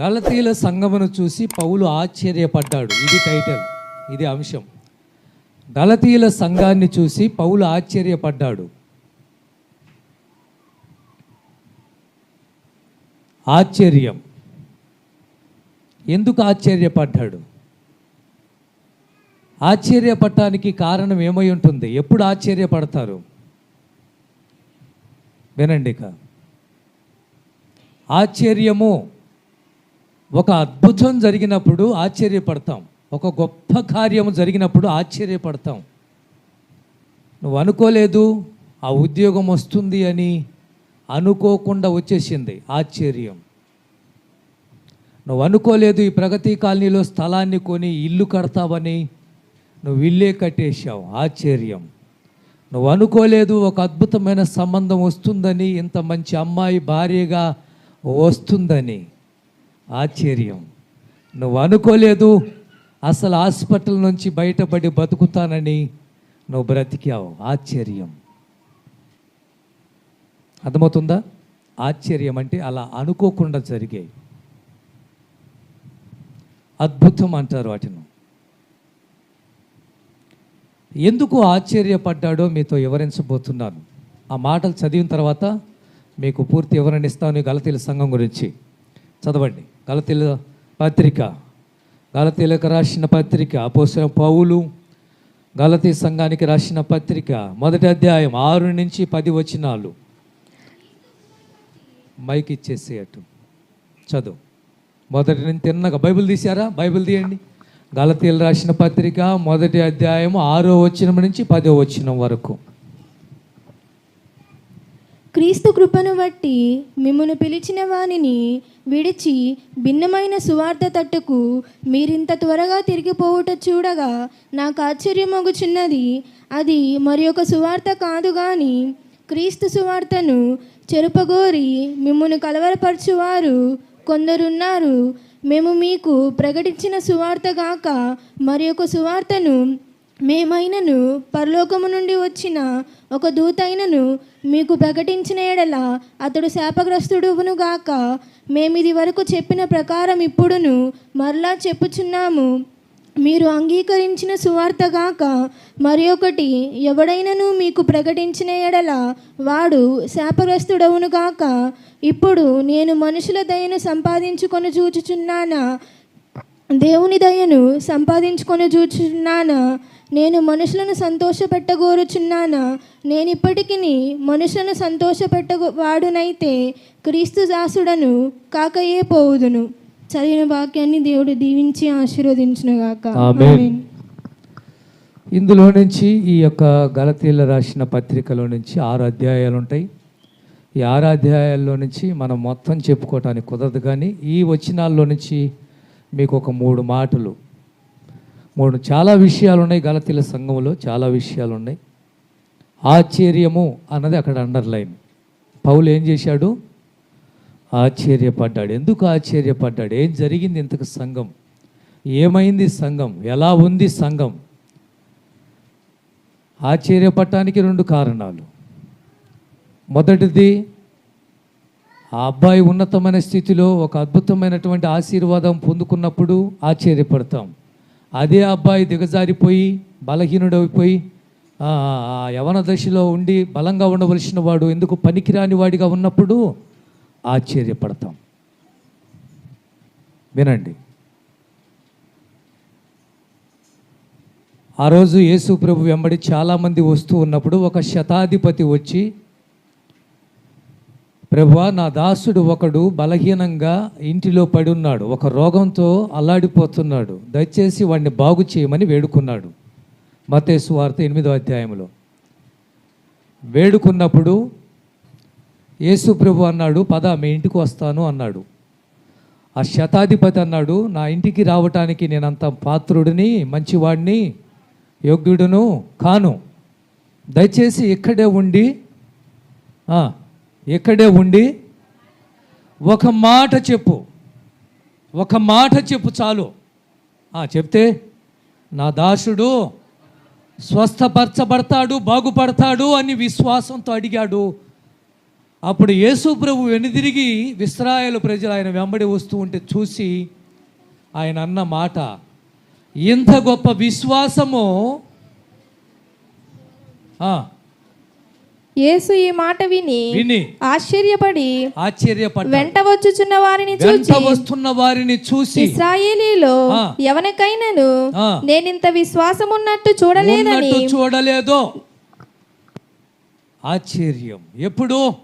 గలతీల సంగమును చూసి పౌలు ఆశ్చర్యపడ్డాడు. ఇది టైటిల్ ఇది అంశం. గలతీల సంఘాన్ని చూసి పౌలు ఆశ్చర్యపడ్డాడు. ఆశ్చర్యం. ఎందుకు ఆశ్చర్యపడ్డాడు? ఆశ్చర్యపడటానికి కారణం ఏమై ఉంటుంది? ఎప్పుడు ఆశ్చర్యపడతారు? వినండి ఇక. ఆశ్చర్యము ఒక అద్భుతం జరిగినప్పుడు ఆశ్చర్యపడతాం. ఒక గొప్ప కార్యము జరిగినప్పుడు ఆశ్చర్యపడతాం. నువ్వు అనుకోలేదు ఆ ఉద్యోగం వస్తుంది అని అనుకోకుండా వచ్చేసింది ఆశ్చర్యం. నువ్వు అనుకోలేదు ఈ ప్రగతి కాలనీలో స్థలాన్ని కొని ఇల్లు కడతావని నువ్వు ఇల్లే కట్టేశావు. ఆశ్చర్యం. నువ్వు అనుకోలేదు ఒక అద్భుతమైన సంబంధం వస్తుందని ఇంత మంచి అమ్మాయి భార్యగా వస్తుందని. ఆశ్చర్యం. నువ్వు అనుకోలేదు అసలు హాస్పిటల్ నుంచి బయటపడి బతుకుతానని నువ్వు బ్రతికావు. ఆశ్చర్యం. అర్థమవుతుందా? ఆశ్చర్యం అంటే అలా అనుకోకుండా జరిగాయి అద్భుతం అంటారు వాటిని. ఎందుకు ఆశ్చర్యపడ్డాడో మీతో వివరించబోతున్నాను. ఆ మాటలు చదివిన తర్వాత మీకు పూర్తి వివరణ ఇస్తాను గలతీల సంఘం గురించి. చదవండి. గలతీల పత్రిక. గలతీలకు రాసిన పత్రిక. అపోసిన పౌలు. గలతీ సంఘానికి రాసిన పత్రిక. మొదటి అధ్యాయం ఆరు నుంచి పది వచనాలు. మైక్ ఇచ్చేసేయట్టు చదువు. మొదటి నుంచి తిన్నగా బైబిల్ తీశారా? బైబిల్ తీయండి. గలతీలు రాసిన పత్రిక. మొదటి అధ్యాయం ఆరో వచనం నుంచి పదో వచనం వరకు. క్రీస్తు కృపను బట్టి మిమ్మను పిలిచిన వానిని విడిచి భిన్నమైన సువార్త తట్టుకు మీరింత త్వరగా తిరిగిపోవుట చూడగా నాకు ఆశ్చర్యమగుచున్నది. అది మరి ఒక సువార్త కాదు గాని క్రీస్తు సువార్తను చెరుపగోరి మిమ్మును కలవరపరచువారు కొందరున్నారు. మేము మీకు ప్రకటించిన సువార్త గాక మరి ఒక సువార్తను మేమైనను పరలోకము నుండి వచ్చిన ఒక దూతైనను మీకు ప్రకటించిన ఎడల అతడు శాపగ్రస్తుడును గాక. మేమిది వరకు చెప్పిన ప్రకారం ఇప్పుడును మరలా చెప్పుచున్నాము. మీరు అంగీకరించిన సువార్త గాక మరి ఒకటి ఎవడైనను మీకు ప్రకటించిన ఎడల వాడు శాపగ్రస్తుడవును గాక. ఇప్పుడు నేను మనుషుల దయను సంపాదించుకొని చూచుచున్నానా? దేవుని దయను సంపాదించుకొని చూచున్నానా నేను మనుషులను సంతోషపెట్టగోరుచున్నానా? నేను ఇప్పటికీ మనుషులను సంతోషపెట్టగో వాడునైతే క్రీస్తు దాసుడను కాకయే పోవుదును. చదివిన వాక్యాన్ని దేవుడు దీవించి ఆశీర్వదించునుగాక. ఆమేన్. ఇందులో నుంచి ఈ యొక్క గలతీల రాసిన పత్రికలో నుంచి ఆరు అధ్యాయాలు ఉంటాయి ఈ ఆరు అధ్యాయాల్లో నుంచి మనం మొత్తం చెప్పుకోవటానికి కుదరదు కానీ ఈ వచనాల్లో నుంచి మీకు ఒక మూడు మాటలు మూడు చాలా విషయాలు ఉన్నాయి గలతీల సంఘంలో చాలా విషయాలు ఉన్నాయి ఆశ్చర్యము అన్నది అక్కడ అండర్లైన్ పౌలు ఏం చేశాడు? ఆశ్చర్యపడ్డాడు. ఎందుకు ఆశ్చర్యపడ్డాడు? ఏం జరిగింది ఇంతకు సంఘం? ఏమైంది సంఘం? ఎలా ఉంది సంఘం? ఆశ్చర్యపడటానికి రెండు కారణాలు. మొదటిది ఆ అబ్బాయి ఉన్నతమైన స్థితిలో ఒక అద్భుతమైనటువంటి ఆశీర్వాదం పొందుకున్నప్పుడు ఆశ్చర్యపడతాం. అదే అబ్బాయి దిగజారిపోయి బలహీనుడైపోయి ఆ యవన దశలో ఉండి బలంగా ఉండవలసిన వాడు ఎందుకు పనికిరాని వాడిగా ఉన్నప్పుడు ఆశ్చర్యపడతాం. వినండి. ఆ రోజు యేసు ప్రభు వెంబడి చాలామంది వస్తూ ఉన్నప్పుడు ఒక శతాధిపతి వచ్చి ప్రభువా నా దాసుడు ఒకడు బలహీనంగా ఇంటిలో పడి ఉన్నాడు ఒక రోగంతో అల్లాడిపోతున్నాడు. దయచేసి వాడిని బాగు చేయమని వేడుకున్నాడు. మతేసు వార్త ఎనిమిదో అధ్యాయంలో వేడుకున్నప్పుడు యేసు ప్రభు అన్నాడు పద మీ ఇంటికి వస్తాను అన్నాడు. ఆ శతాధిపతి అన్నాడు నా ఇంటికి రావటానికి నేనంత పాత్రుడిని మంచివాడిని యోగ్యుడును కాను. దయచేసి ఇక్కడే ఉండి ఇక్కడే ఉండి? ఒక మాట చెప్పు. ఒక మాట చెప్పు చాలు. చెప్తే నా దాసుడు స్వస్థపరచబడతాడు బాగుపడతాడు అని విశ్వాసంతో అడిగాడు. అప్పుడు యేసు ప్రభు వెనుదిరిగి విశ్రాయలు ప్రజలు ఆయన వెంబడి వస్తూ ఉంటే చూసి ఆయన అన్న మాట ఇంత గొప్ప విశ్వాసము యేసు ఈ మాట విని విని ఆశ్చర్యపడి ఆశ్చర్యపడ్డ వెంట వచ్చుచున్న వారిని వెంట చూచి వస్తున్న వారిని చూసి ఇస్రాయేలీలో. ఎవరికైనాను. నేనింత విశ్వాసం ఉన్నట్టు చూడలేదని చూడలేదో? ఆశ్చర్యం. ఎప్పుడు?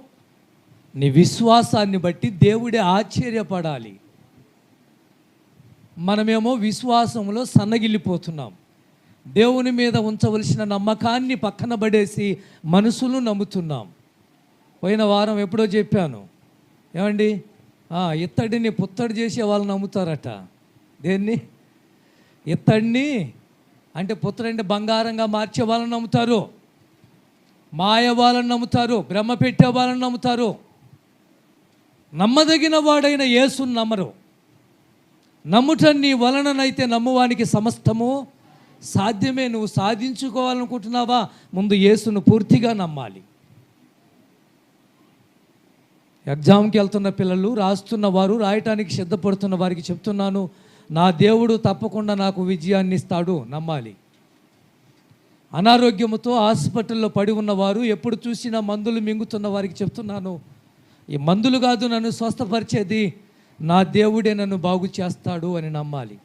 నీ విశ్వాసాన్ని బట్టి దేవుడే ఆశ్చర్యపడాలి. మనమేమో విశ్వాసంలో సన్నగిల్లిపోతున్నాం. దేవుని మీద ఉంచవలసిన నమ్మకాన్ని పక్కన పడేసి మనసును నమ్ముతున్నాం. పోయిన వారం ఎప్పుడో చెప్పాను. ఏమండి? ఇత్తడిని పుత్తడి చేసే వాళ్ళు నమ్ముతారట. దేన్ని? ఇత్తడిని అంటే పుత్తడిని బంగారంగా మార్చే వాళ్ళని నమ్ముతారు. మాయ వాళ్ళని నమ్ముతారు. భ్రమ పెట్టే వాళ్ళని నమ్ముతారు. నమ్మదగిన వాడైన యేసుని నమ్మరు. నమ్ముట నీ వలననైతే నమ్మువానికి సమస్తము సాధ్యమే నువ్వు సాధించుకోవాలనుకుంటున్నావా? ముందు యేసును పూర్తిగా నమ్మాలి. ఎగ్జామ్కి వెళ్తున్న పిల్లలు రాస్తున్న వారు రాయటానికి సిద్ధపడుతున్న వారికి చెప్తున్నాను నా దేవుడు తప్పకుండా నాకు విజయాన్ని ఇస్తాడు నమ్మాలి. అనారోగ్యముతో హాస్పిటల్లో పడి ఉన్నవారు ఎప్పుడు చూసినా మందులు మింగుతున్న వారికి చెప్తున్నాను ఈ మందులు కాదు నన్ను స్వస్థపరిచేది నా దేవుడే నన్ను బాగు చేస్తాడు అని నమ్మాలి.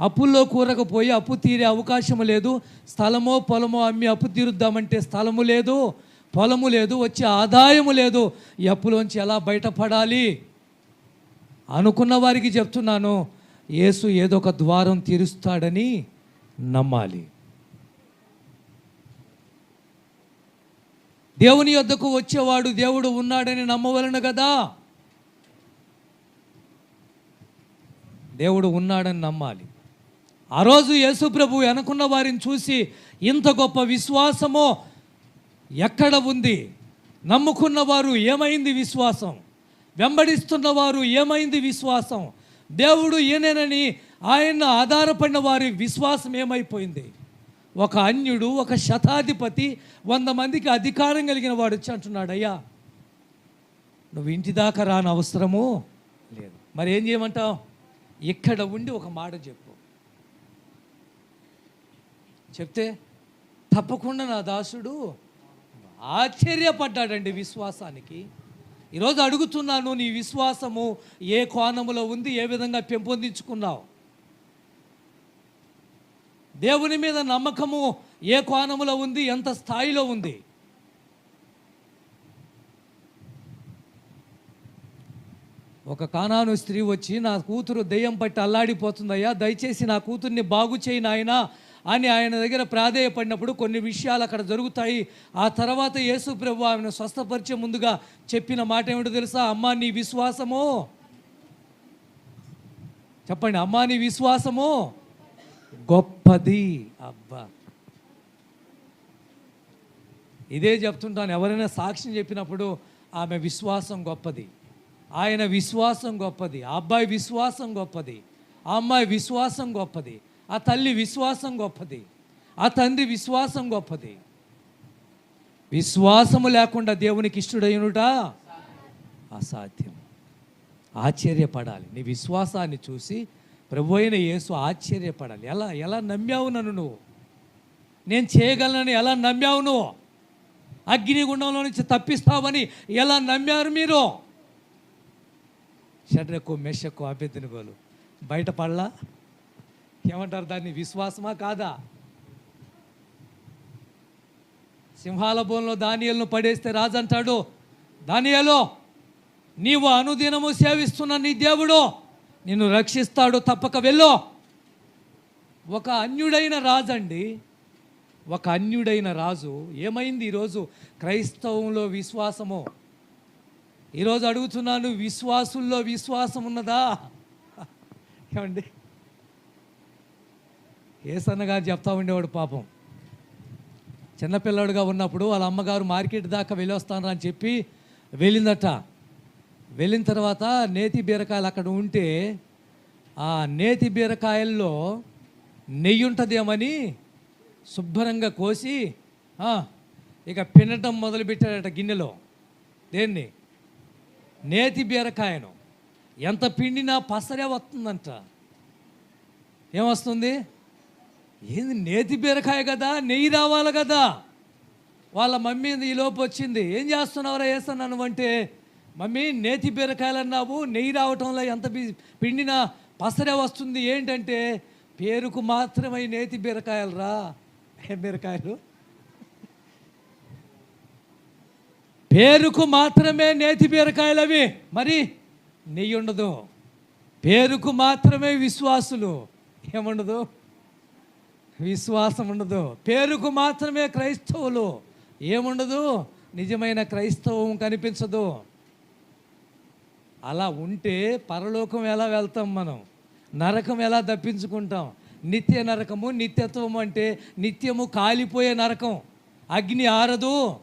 అప్పుల్లో కూరకపోయి అప్పు తీరే అవకాశం లేదు. స్థలమో పొలమో అమ్మి అప్పు తీరుద్దామంటే స్థలము లేదు పొలము లేదు వచ్చే ఆదాయము లేదు. ఈ అప్పులోంచి ఎలా బయటపడాలి? అనుకున్న వారికి చెప్తున్నాను యేసు ఏదో ఒక ద్వారం తీరుస్తాడని నమ్మాలి. దేవుని యొద్దకు వచ్చేవాడు దేవుడు ఉన్నాడని నమ్మవలను కదా? దేవుడు ఉన్నాడని నమ్మాలి. ఆ రోజు యేసుప్రభు వారిని చూసి ఇంత గొప్ప విశ్వాసమో ఎక్కడ ఉంది? నమ్ముకున్న వారు ఏమైంది విశ్వాసం? వెంబడిస్తున్న వారు ఏమైంది విశ్వాసం? దేవుడు ఈయనేనని ఆయన ఆధారపడిన వారి విశ్వాసం ఏమైపోయింది? ఒక అన్యుడు ఒక శతాధిపతి వంద మందికి అధికారం కలిగిన వాడు వచ్చి అంటున్నాడు అయ్యా నువ్వు ఇంటి దాకా రాని అవసరము లేదు. మరి ఏం చేయమంటావు? ఇక్కడ ఉండి ఒక మాట చెప్పు. చెప్తే తప్పకుండా నా దాసుడు ఆశ్చర్యపడ్డాడండి విశ్వాసానికి. ఈరోజు అడుగుతున్నాను నీ విశ్వాసము ఏ కోణములో ఉంది ఏ విధంగా పెంపొందించుకున్నావు? దేవుని మీద నమ్మకము ఏ కోణములో ఉంది ఎంత స్థాయిలో ఉంది? ఒక కానాను స్త్రీ వచ్చి నా కూతురు దెయ్యం పట్టి అల్లాడిపోతుందయ్యా దయచేసి నా కూతుర్ని బాగు చేయి నాయనా అని ఆయన దగ్గర ప్రాధేయపడినప్పుడు కొన్ని విషయాలు అక్కడ జరుగుతాయి. ఆ తర్వాత యేసు ప్రభు ఆమెను స్వస్థపరిచే ముందుగా చెప్పిన మాట ఏమిటో తెలుసా? అమ్మా నీ విశ్వాసము? చెప్పండి అమ్మా నీ విశ్వాసము? గొప్పది. అబ్బా! ఇదే చెప్తుంటాను ఎవరైనా సాక్ష్యం చెప్పినప్పుడు ఆమె విశ్వాసం గొప్పది. ఆయన విశ్వాసం గొప్పది. ఆ అబ్బాయి విశ్వాసం గొప్పది. ఆ అమ్మాయి విశ్వాసం గొప్పది. ఆ తల్లి విశ్వాసం గొప్పది. ఆ తండ్రి విశ్వాసం గొప్పది. విశ్వాసము లేకుండా దేవునికి ఇష్టడైనట అసాధ్యం. ఆశ్చర్యపడాలి. నీ విశ్వాసాన్ని చూసి ప్రభు అయిన యేసు ఆశ్చర్యపడాలి. ఎలా ఎలా నమ్మావు నన్ను నువ్వు? నేను చేయగలనని ఎలా నమ్మావు నువ్వు? అగ్నిగుండంలో నుంచి తప్పిస్తావని ఎలా నమ్మారు మీరు? షడ్రకు మెషకు అభ్యర్థినుగోలు బయటపడలా ఏమంటారు దాన్ని? విశ్వాసమా కాదా? సింహాల బోన్లో దానియలను పడేస్తే రాజు అంటాడు దానియలో నీవు అనుదినము సేవిస్తున్న నీ దేవుడు నిన్ను రక్షిస్తాడు తప్పక వెళ్ళు. ఒక అన్యుడైన రాజు అండి ఒక అన్యుడైన రాజు ఏమైంది ఈరోజు? క్రైస్తవంలో విశ్వాసము. ఈరోజు అడుగుతున్నాను విశ్వాసుల్లో విశ్వాసం ఉన్నదా ఏమండి? ఏసన్న గారు చెప్తా ఉండేవాడు పాపం. చిన్నపిల్లాడుగా ఉన్నప్పుడు వాళ్ళ అమ్మగారు మార్కెట్ దాకా వెళ్ళొస్తాను అని చెప్పి వెళ్ళిందట. వెళ్ళిన తర్వాత నేతి బీరకాయలు అక్కడ ఉంటే ఆ నేతి బీరకాయల్లో నెయ్యి ఉంటుందేమని శుభ్రంగా కోసి ఇక పినటం మొదలుపెట్టాడట గిన్నెలో. దేన్ని? నేతి బీరకాయను. ఎంత పిండినా పసరే వస్తుందంట. ఏమొస్తుంది? ఏంది నేతి బీరకాయ కదా నెయ్యి రావాలి కదా? వాళ్ళ మమ్మీ ఈ లోపు వచ్చింది? ఏం చేస్తున్నావురా వేస్తున్నాను అంటే? మమ్మీ నేతి బీరకాయలు అన్నావు నెయ్యి రావటంలో ఎంత బి- పిండినా పసరే వస్తుంది ఏంటంటే పేరుకు మాత్రమే నేతి బీరకాయలు రా బీరకాయలు? పేరుకు మాత్రమే నేతి బీరకాయలు అవి. మరి నెయ్యి ఉండదు. పేరుకు మాత్రమే విశ్వాసులు. ఏముండదు విశ్వాసం ఉండదు పేరుకు మాత్రమే క్రైస్తవులు. ఏముండదు? నిజమైన క్రైస్తవం కనిపించదు. అలా ఉంటే పరలోకం ఎలా వెళ్తాం మనం? నరకం ఎలా తప్పించుకుంటాం? నిత్య నరకము నిత్యత్వం అంటే నిత్యము కాలిపోయే నరకం. అగ్ని ఆరదు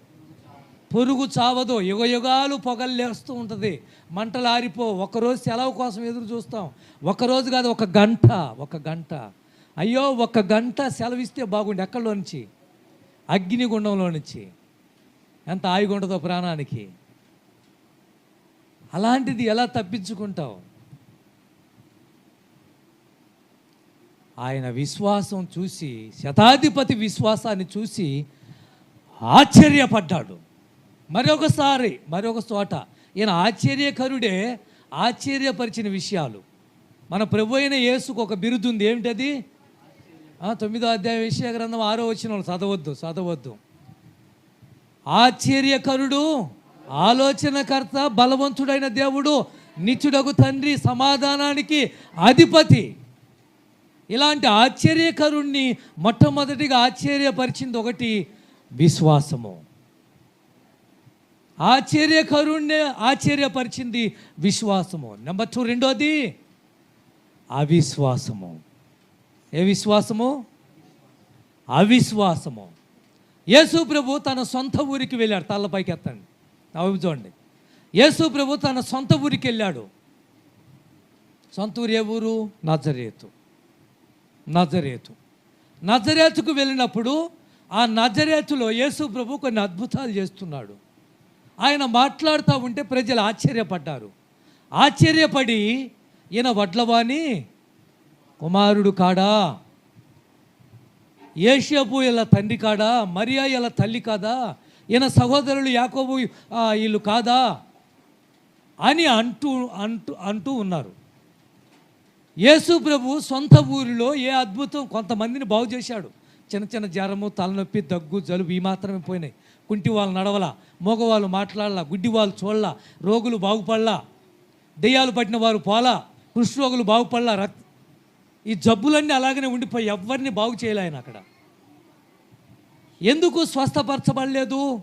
పురుగు చావదు. యుగ యుగాలు పొగలు లేస్తూ ఉంటుంది. మంటలు ఆరిపో. ఒకరోజు సెలవు కోసం ఎదురు చూస్తాం. ఒకరోజు కాదు ఒక గంట ఒక గంట. అయ్యో ఒక గంట సెలవిస్తే బాగుండు. ఎక్కడలో నుంచి అగ్నిగుండంలో నుంచి ఎంత ఆయిగా ఉండదో ప్రాణానికి. అలాంటిది ఎలా తప్పించుకుంటావు? ఆయన విశ్వాసం చూసి శతాధిపతి విశ్వాసాన్ని చూసి ఆశ్చర్యపడ్డాడు. మరొకసారి మరొక చోట. ఈయన ఆశ్చర్యకరుడే ఆశ్చర్యపరిచిన విషయాలు. మన ప్రభు అయిన యేసుకు ఒక బిరుదు ఉంది. ఏమిటది? తొమ్మిదో అధ్యాయ విషయ గ్రంథం ఆరో వచ్చిన చదవద్దు చదవద్దు. ఆశ్చర్యకరుడు ఆలోచనకర్త బలవంతుడైన దేవుడు నిత్యుడకు తండ్రి సమాధానానికి అధిపతి. ఇలాంటి ఆశ్చర్యకరుణ్ణి మొట్టమొదటిగా ఆశ్చర్యపరిచింది ఒకటి విశ్వాసము. ఆశ్చర్యకరుణ్ణి ఆశ్చర్యపరిచింది విశ్వాసము. నెంబర్ టూ రెండోది అవిశ్వాసము. ఏ విశ్వాసము? అవిశ్వాసము. యేసు ప్రభు తన సొంత ఊరికి వెళ్ళాడు. తల్లపైకి ఎత్తండి నవ్వు చూడండి. యేసు ప్రభు తన సొంత ఊరికి వెళ్ళాడు. సొంత ఊరు ఏ ఊరు? నజరేతు. నజరేతు. నజరేతుకు వెళ్ళినప్పుడు ఆ నజరేతులో యేసు ప్రభు కొన్ని అద్భుతాలు చేస్తున్నాడు. ఆయన మాట్లాడుతూ ఉంటే ప్రజలు ఆశ్చర్యపడ్డారు. ఆశ్చర్యపడి ఈయన వడ్లవాణి కుమారుడు కాడా? ఏషియాపు ఇలా తండ్రి కాడా? మరియా ఇలా తల్లి కాదా? ఈయన సహోదరులు యాకోబు వీళ్ళు కాదా? అని అంటూ అంటూ అంటూ ఉన్నారు. యేసు ప్రభు సొంత ఊరిలో ఏ అద్భుతం కొంతమందిని బాగు చేశాడు. చిన్న చిన్న జ్వరము తలనొప్పి దగ్గు జలుబు ఈ మాత్రమే పోయినాయి. కుంటి వాళ్ళు నడవలా మగవాళ్ళు మాట్లాడలా గుడ్డి వాళ్ళు చూడలా రోగులు బాగుపడలా దెయ్యాలు పట్టిన వారు పోలా కుష్ఠరోగులు బాగుపడలా రక్త ఈ జబ్బులన్నీ అలాగనే ఉండిపోయి ఎవరిని బాగు చేయలే ఆయన అక్కడ. ఎందుకు స్వస్థపరచబడలేదు?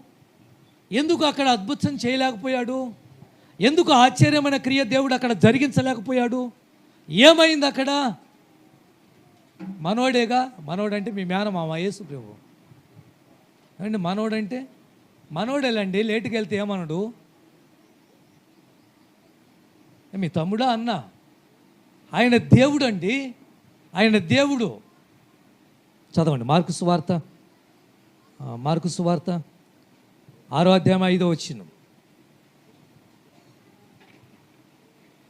ఎందుకు అక్కడ అద్భుతం చేయలేకపోయాడు? ఎందుకు ఆశ్చర్యమైన క్రియ దేవుడు అక్కడ జరిగించలేకపోయాడు? ఏమైంది అక్కడ? మనోడేగా? మనోడంటే మీ మేనమామ యేసు ప్రభు. అండి మనోడంటే? మనోడేలండి లేటుకి వెళ్తే ఏమనడు? మీ తమ్ముడా అన్న? ఆయన దేవుడు అండి ఆయన దేవుడు. చదవండి. మార్కు సువార్త. మార్కు సువార్త. ఆరో అధ్యాయం ఐదో వచ్చిన.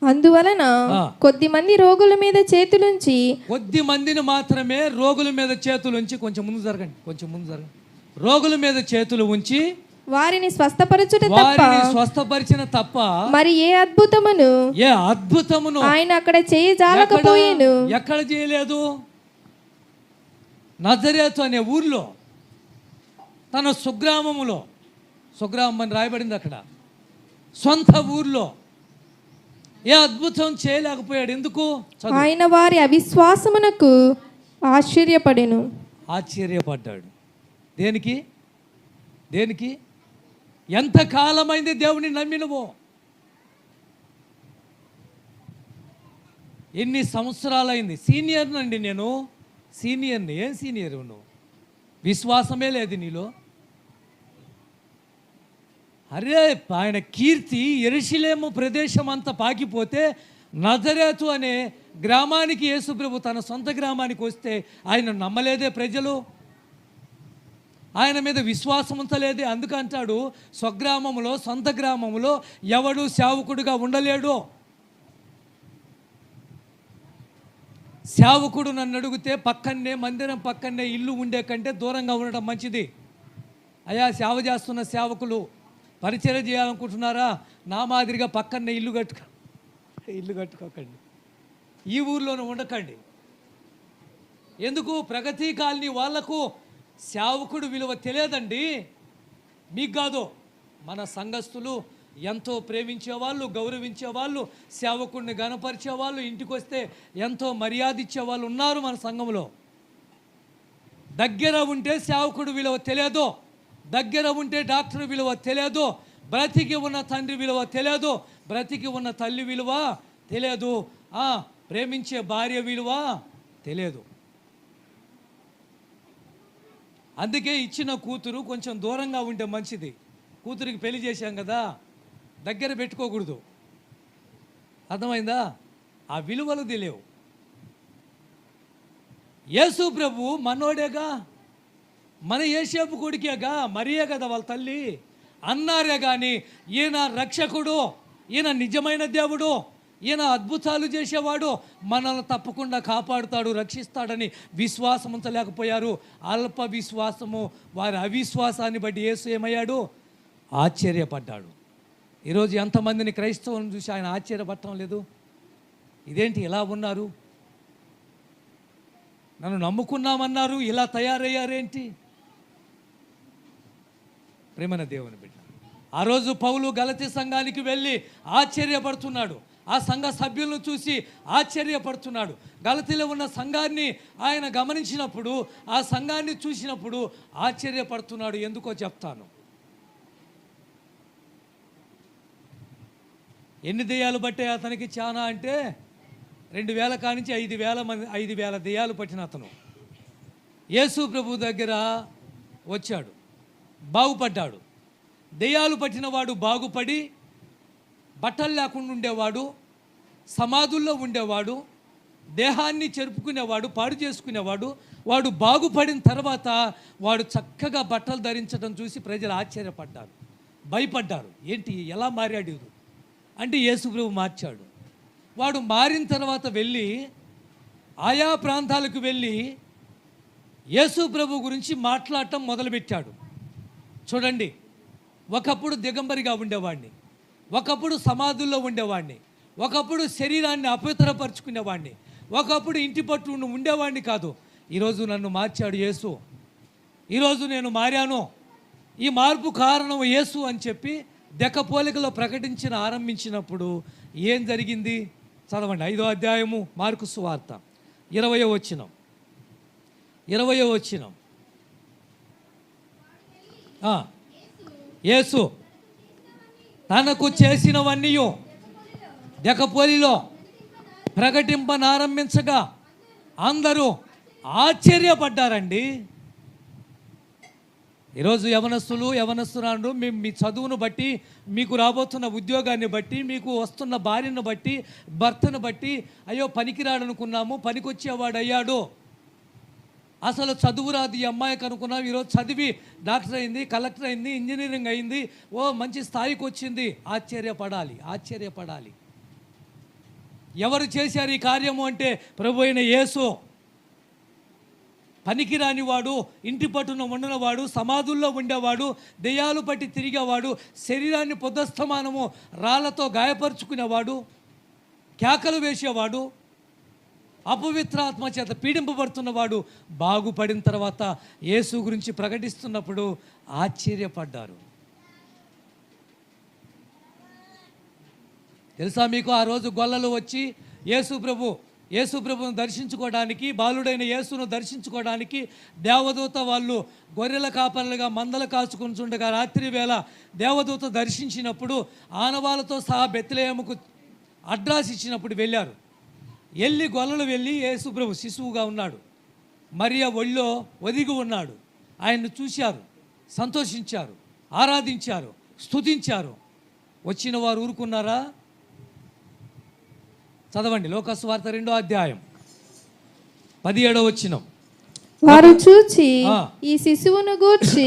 అందువలన. కొద్ది మంది రోగుల మీద చేతులుంచి కొద్ది మందిని మాత్రమే రోగుల మీద చేతులు ఉంచి కొంచెం ముందు జరగండి. కొంచెం ముందు జరగండి. రోగుల మీద చేతులు ఉంచి వారిని స్వస్థపరచుట తప్ప స్వస్థపరిచిన తప్ప మరి ఏ అద్భుతమును? ఏ అద్భుతమును? ఆయన అక్కడ చేయి జాలకపోయేను. ఎక్కడ- చేయలేదు? నజరేతు అనే ఊర్లో తన సుగ్రామములో సుగ్రామం అని రాయబడింది అక్కడ. సొంత ఊర్లో ఏ అద్భుతం చేయలేకపోయాడు. ఎందుకు. ఆయన వారి అవిశ్వాసమునకు ఆశ్చర్యపడెను. ఆశ్చర్యపడ్డాడు. దేనికి? దేనికి? ఎంత కాలమైంది దేవుని నమ్మినవో? ఎన్ని సంవత్సరాలైంది? సీనియర్ నండి నేను. సీనియర్ని. ఏం సీనియర్ నువ్వు? విశ్వాసమే లేదు నీలో. అరే ఆయన కీర్తి ఎరుషులేము ప్రదేశం అంతా పాకిపోతే నజరేతు అనే గ్రామానికి యేసుప్రభు తన సొంత గ్రామానికి వస్తే ఆయన నమ్మలేదే ప్రజలు? ఆయన మీద విశ్వాసం ఉంచలేదే. అందుకంటాడు స్వగ్రామములో సొంత గ్రామములో ఎవడు సేవకుడుగా ఉండలేడు. సేవకుడు నన్ను అడిగితే పక్కనే మందిరం పక్కనే ఇల్లు ఉండే కంటే దూరంగా ఉండడం మంచిది. అయా సేవ చేస్తున్న సేవకులు పరిచయం చేయాలనుకుంటున్నారా? నా మాదిరిగా పక్కనే ఇల్లు కట్టుకో ఇల్లు కట్టుకోకండి. ఈ ఊర్లోనే ఉండకండి. ఎందుకు? ప్రగతి కాలనీ వాళ్ళకు సేవకుడు విలువ తెలియదండి. మీకు కాదు మన సంఘస్థులు ఎంతో ప్రేమించే వాళ్ళు గౌరవించే వాళ్ళు సేవకుడిని గనపరిచేవాళ్ళు ఇంటికి వస్తే ఎంతో మర్యాద ఇచ్చే వాళ్ళు ఉన్నారు మన సంఘంలో. దగ్గర ఉంటే సేవకుడు విలువ తెలియదు దగ్గర ఉంటే డాక్టర్ విలువ తెలియదు బ్రతికి ఉన్న తండ్రి విలువ తెలియదు బ్రతికి ఉన్న తల్లి విలువ తెలియదు. ప్రేమించే భార్య విలువ తెలియదు. అందుకే ఇచ్చిన కూతురు కొంచెం దూరంగా ఉంటే మంచిది. కూతురికి పెళ్ళి చేశాం కదా దగ్గర పెట్టుకోకూడదు. అర్థమైందా? ఆ విలువలు తెలియవు. యేసు ప్రభు మనోడేగా? మన ఏసేపు కొడుకేగా? మరియే కదా వాళ్ళ తల్లి. అన్నారే కానీ ఈయన రక్షకుడు ఈయన నిజమైన దేవుడు. ఈయన అద్భుతాలు చేసేవాడు. మనల్ని తప్పకుండా కాపాడుతాడు రక్షిస్తాడని విశ్వాసం ఉంచలేకపోయారు. అల్ప విశ్వాసము వారి అవిశ్వాసాన్ని బట్టి యేసు ఏమయ్యాడు? ఆశ్చర్యపడ్డాడు. ఈరోజు ఎంతమందిని క్రైస్తవులను చూసి ఆయన ఆశ్చర్యపడటం లేదు? ఇదేంటి ఇలా ఉన్నారు? నన్ను నమ్ముకున్నామన్నారు ఇలా తయారయ్యారేంటి? ప్రేమన దేవుని బిడ్డ. ఆ రోజు పౌలు గలతి సంఘానికి వెళ్ళి ఆశ్చర్యపడుతున్నాడు. ఆ సంఘ సభ్యులను చూసి ఆశ్చర్యపడుతున్నాడు. గలతిలో ఉన్న సంఘాన్ని ఆయన గమనించినప్పుడు ఆ సంఘాన్ని చూసినప్పుడు ఆశ్చర్యపడుతున్నాడు. ఎందుకో చెప్తాను. ఎన్ని దెయ్యాలు పట్టాయి అతనికి చాలా అంటే రెండు వేల కానించి ఐదు వేల మంది ఐదు వేల దెయ్యాలు పట్టిన అతను. యేసు ప్రభు దగ్గర వచ్చాడు. బాగుపడ్డాడు. దెయ్యాలు పట్టినవాడు బాగుపడి బట్టలు లేకుండా ఉండేవాడు సమాధుల్లో ఉండేవాడు దేహాన్ని చెరుపుకునేవాడు పాడు చేసుకునేవాడు వాడు బాగుపడిన తర్వాత వాడు చక్కగా బట్టలు ధరించడం చూసి ప్రజలు ఆశ్చర్యపడ్డారు భయపడ్డారు. ఏంటి ఎలా మారాడు వీడు? అంటే యేసుప్రభు మార్చాడు. వాడు మారిన తర్వాత వెళ్ళి ఆయా ప్రాంతాలకు వెళ్ళి యేసు ప్రభు గురించి మాట్లాడటం మొదలుపెట్టాడు. చూడండి ఒకప్పుడు దిగంబరిగా ఉండేవాడిని. ఒకప్పుడు సమాధుల్లో ఉండేవాడిని ఒకప్పుడు శరీరాన్ని అపవిత్రపరుచుకునేవాడిని ఒకప్పుడు ఇంటి పట్టు ఉండేవాడిని కాదు. ఈరోజు నన్ను మార్చాడు యేసు. ఈరోజు నేను మారాను. ఈ మార్పు కారణం యేసు అని చెప్పి దెక్కపోలికలో ప్రకటించిన ఆరంభించినప్పుడు ఏం జరిగింది? చదవండి. ఐదో అధ్యాయము మార్కు సువార్త. ఇరవయో వచ్చినం ఇరవయో వచ్చినం యేసు. తనకు చేసినవన్నీ దెకపోలిలో ప్రకటింపనారంభించగా అందరూ ఆశ్చర్యపడ్డారండి. ఈరోజు యవనస్తులు యవనస్తురాండు మీ మీ చదువును బట్టి మీకు రాబోతున్న ఉద్యోగాన్ని బట్టి మీకు వస్తున్న భార్యను బట్టి భర్తను బట్టి అయ్యో పనికిరాడనుకున్నాము పనికొచ్చేవాడు అయ్యాడు అసలు చదువు రాదు. ఈ అమ్మాయికి అనుకున్నాం ఈరోజు చదివి డాక్టర్ అయింది కలెక్టర్ అయింది ఇంజనీరింగ్ అయింది. ఓ మంచి స్థాయికి వచ్చింది. ఆశ్చర్యపడాలి ఆశ్చర్యపడాలి. ఎవరు చేశారు ఈ కార్యము అంటే ప్రభు అయిన యేసు. పనికిరాని వాడు ఇంటి పట్టున ఉండనివాడు సమాధుల్లో ఉండేవాడు దెయ్యాలు పట్టి తిరిగేవాడు శరీరాన్ని పొద్దస్తమానము రాళ్ళతో గాయపరుచుకునేవాడు కేకలు వేసేవాడు అపవిత్రాత్మ చేత పీడింపబడుతున్నవాడు బాగుపడిన తర్వాత యేసు గురించి ప్రకటిస్తున్నప్పుడు ఆశ్చర్యపడ్డారు. తెలుసా మీకు ఆ రోజు గొల్లలు వచ్చి యేసు ప్రభు యేసు ప్రభును దర్శించుకోవడానికి బాలుడైన యేసును దర్శించుకోవడానికి దేవదూత వాళ్ళు గొర్రెల కాపరులుగా మందలు కాచుకుంటుండగా రాత్రి వేళ దేవదూత దర్శించినప్పుడు ఆనవాళ్ళతో సహా బెత్లయేముకు అడ్రాస్ ఇచ్చినప్పుడు వెళ్ళారు. వెళ్ళి గొల్లలు వెళ్ళి యేసుప్రభు శిశువుగా ఉన్నాడు. మరియ ఒళ్ళో ఒదిగి ఉన్నాడు. ఆయన్ను చూశారు సంతోషించారు ఆరాధించారు స్తుతించారు. వచ్చిన వారు ఊరుకున్నారా? చదవండి లోకస్వార్త రెండో అధ్యాయం పదిహేడో వచ్చినం వారు చూచి. ఈ శిశువును గూర్చి.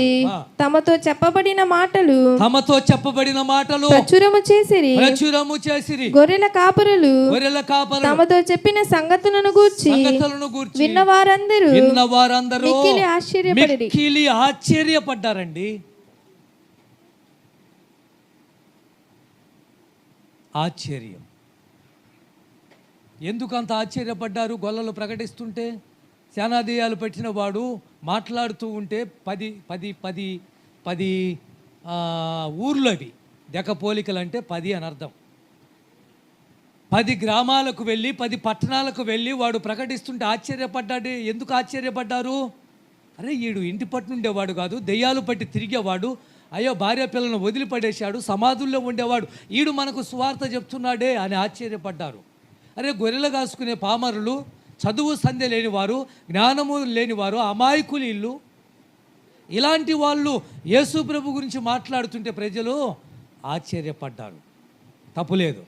తమతో చెప్పబడిన మాటలు తమతో చెప్పబడిన మాటలు ప్రచురము చేసిరి ప్రచురము చేసిరి గొర్రెల కాపురులు గొర్రెల కాపరు తమతో చెప్పిన సంగతులను గూర్చి సంగతులను గూర్చి విన్న వారందరూ విన్న వారందరూ మిక్కిలి ఆశ్చర్యపడిరి. మిక్కిలి ఆశ్చర్యపడ్డారండి ఆశ్చర్యం ఎందుకు అంత ఆశ్చర్యపడ్డారు గొల్లలు ప్రకటిస్తుంటే శానాదేయాలు పెట్టిన వాడు మాట్లాడుతూ ఉంటే పది పది పది పది ఊర్లు అవి. దెకపోలికలు అంటే పది అని అర్థం. పది గ్రామాలకు వెళ్ళి పది పట్టణాలకు వెళ్ళి వాడు ప్రకటిస్తుంటే ఆశ్చర్యపడ్డాడు. ఎందుకు ఆశ్చర్యపడ్డారు? అరే వీడు ఇంటి పట్టు ఉండేవాడు కాదు దెయ్యాలు పట్టి తిరిగేవాడు. అయ్యో భార్య పిల్లలను వదిలిపడేశాడు సమాధుల్లో ఉండేవాడు. ఈడు మనకు సువార్త చెప్తున్నాడే అని ఆశ్చర్యపడ్డారు. అరే గొర్రెలు కాసుకునే పామరులు చదువు సంధ్య లేనివారు జ్ఞానము లేనివారు అమాయకులు ఇల్లు. ఇలాంటి వాళ్ళు యేసు ప్రభు గురించి మాట్లాడుతుంటే ప్రజలు ఆశ్చర్యపడ్డారు. తప్పులేదు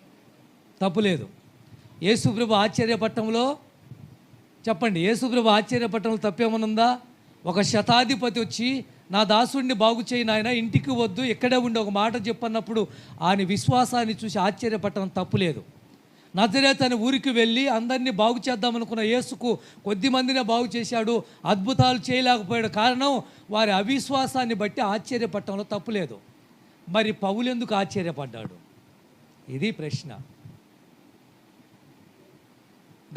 తప్పులేదు యేసుప్రభు ఆశ్చర్యపట్టంలో చెప్పండి యేసుప్రభు ఆశ్చర్యపట్టంలో తప్పేమనుందా? ఒక శతాధిపతి వచ్చి నా దాసుడిని బాగు చేయి నాయన ఇంటికి వద్దు ఎక్కడే ఉండి ఒక మాట చెప్పన్నప్పుడు ఆయన విశ్వాసాన్ని చూసి ఆశ్చర్యపట్టడం తప్పులేదు నజరేత్ అనే ఊరికి వెళ్ళి అందరినీ బాగు చేద్దామనుకున్న యేసుకు కొద్ది మందినే బాగు చేశాడు. అద్భుతాలు చేయలేకపోయాడు. కారణం వారి అవిశ్వాసాన్ని బట్టి ఆశ్చర్యపడటంలో తప్పులేదు మరి పౌలు ఎందుకు ఆశ్చర్యపడ్డాడు? ఇది ప్రశ్న.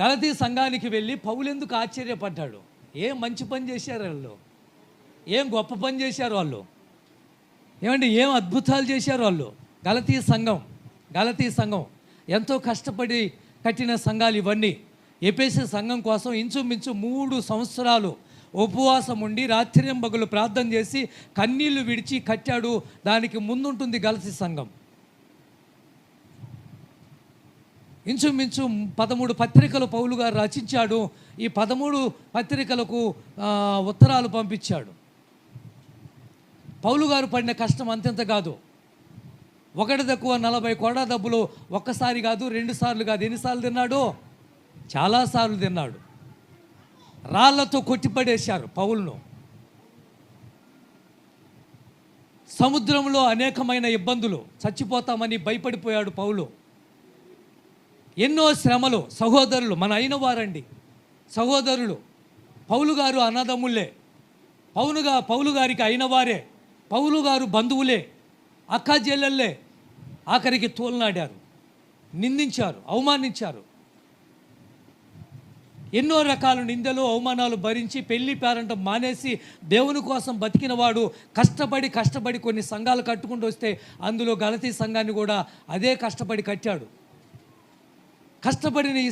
గలతీ సంఘానికి వెళ్ళి పౌలు ఎందుకు ఆశ్చర్యపడ్డాడు? ఏం మంచి పని చేశారు వాళ్ళు? ఏం గొప్ప పని చేశారు వాళ్ళు? ఏమండి ఏం అద్భుతాలు చేశారు వాళ్ళు? గలతీ సంఘం గలతీ సంఘం. ఎంతో కష్టపడి కట్టిన సంఘాలు ఇవన్నీ. ఎపేసే సంఘం కోసం ఇంచుమించు మూడు సంవత్సరాలు ఉపవాసం ఉండి రాత్రింబగులు ప్రార్థన చేసి కన్నీళ్ళు విడిచి కట్టాడు. దానికి ముందుంటుంది గలసి సంఘం. ఇంచుమించు పదమూడు పత్రికలు పౌలు గారు రచించాడు. ఈ పదమూడు పత్రికలకు ఉత్తరాలు పంపించాడు. పౌలు గారు పడిన కష్టం అంతెంత కాదు. ఒకటి తక్కువ నలభై కోడా డబ్బులు ఒక్కసారి కాదు రెండు సార్లు కాదు. ఎన్నిసార్లు తిన్నాడు? చాలాసార్లు తిన్నాడు. రాళ్ళతో కొట్టిపడేశారు పౌలును. సముద్రంలో అనేకమైన ఇబ్బందులు. చచ్చిపోతామని భయపడిపోయాడు పౌలు. ఎన్నో శ్రమలు సహోదరులు మన అయిన వారండి. సహోదరులు పౌలు గారు అన్నదమ్ముళ్ళే పౌలుగా పౌలు గారికి అయిన వారే. పౌలు గారు బంధువులే. అక్క చెల్లెళ్ళే. ఆఖరికి తోలనాడారు. నిందించారు అవమానించారు. ఎన్నో రకాల నిందలు అవమానాలు భరించి పెళ్ళి పేరంటం మానేసి దేవుని కోసం బతికిన వాడు కష్టపడి కష్టపడి కొన్ని సంఘాలు కట్టుకుంటూ వస్తే అందులో గలతీ సంఘాన్ని కూడా అదే కష్టపడి కట్టాడు. కష్టపడిన ఈ